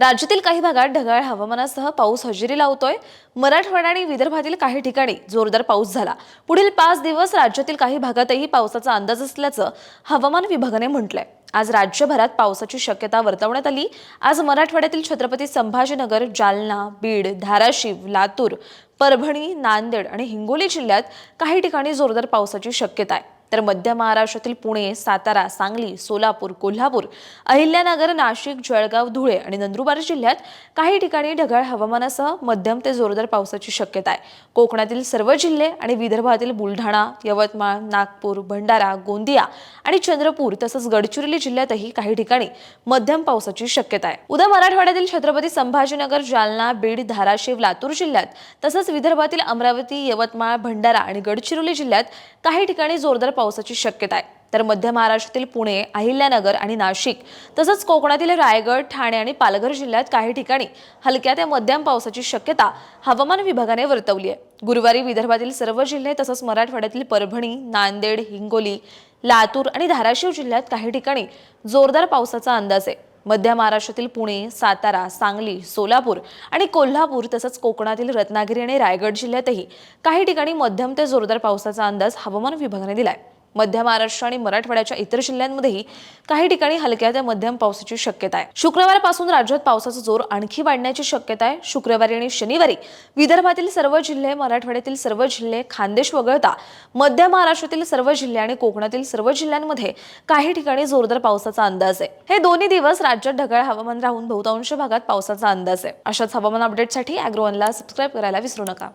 राज्यातील काही भागात ढगाळ हवामानासह पाऊस हजेरी लावतोय. मराठवाडा आणि विदर्भातील काही ठिकाणी जोरदार पाऊस झाला. पुढील पाच दिवस राज्यातील काही भागातही पावसाचा अंदाज असल्याचं हवामान विभागाने म्हटलंय. आज राज्यभरात पावसाची शक्यता वर्तवण्यात आली. आज मराठवाड्यातील छत्रपती संभाजीनगर जालना बीड धाराशिव लातूर परभणी नांदेड आणि हिंगोली जिल्ह्यात काही ठिकाणी जोरदार पावसाची शक्यता आहे. तर मध्य महाराष्ट्रातील पुणे सातारा सांगली सोलापूर कोल्हापूर अहिल्यानगर नाशिक जळगाव धुळे आणि नंदुरबार जिल्ह्यात काही ठिकाणी ढगाळ हवामानासह मध्यम ते जोरदार पावसाची शक्यता आहे. कोकणातील सर्व जिल्हे आणि विदर्भातील बुलढाणा यवतमाळ नागपूर भंडारा गोंदिया आणि चंद्रपूर तसंच गडचिरोली जिल्ह्यातही काही ठिकाणी मध्यम पावसाची शक्यता आहे. उद्या मराठवाड्यातील छत्रपती संभाजीनगर जालना बीड धाराशिव लातूर जिल्ह्यात तसंच विदर्भातील अमरावती यवतमाळ भंडारा आणि गडचिरोली जिल्ह्यात काही ठिकाणी जोरदार पावसाची शक्यता आहे. तर मध्य महाराष्ट्रातील पुणे अहिल्यानगर आणि नाशिक तसंच कोकणातील रायगड ठाणे आणि पालघर जिल्ह्यात काही ठिकाणी हलक्या ते मध्यम पावसाची शक्यता हवामान विभागाने वर्तवली आहे. गुरुवारी विदर्भातील सर्व जिल्हे तसंच मराठवाड्यातील परभणी नांदेड हिंगोली लातूर आणि धाराशिव जिल्ह्यात काही ठिकाणी जोरदार पावसाचा अंदाज आहे. मध्य महाराष्ट्रातील पुणे सातारा सांगली सोलापूर आणि कोल्हापूर तसंच कोकणातील रत्नागिरी आणि रायगड जिल्ह्यातही काही ठिकाणी मध्यम ते जोरदार पावसाचा अंदाज हवामान विभागाने दिला आहे मध्य महाराष्ट्र आणि मराठवाड्याच्या इतर जिल्ह्यांमध्येही काही ठिकाणी हलक्या ते मध्यम पावसाची शक्यता आहे. शुक्रवारपासून राज्यात पावसाचा जोर आणखी वाढण्याची शक्यता आहे. शुक्रवारी आणि शनिवारी विदर्भातील सर्व जिल्हे मराठवाड्यातील सर्व जिल्हे खानदेश वगळता मध्य महाराष्ट्रातील सर्व जिल्हे आणि कोकणातील सर्व जिल्ह्यांमध्ये काही ठिकाणी जोरदार पावसाचा अंदाज आहे. हे दोन्ही दिवस राज्यात ढगाळ हवामान राहून बहुतांश भागात पावसाचा अंदाज आहे. अशाच हवामान अपडेटसाठी अॅग्रोवनला सबस्क्राईब करायला विसरू नका.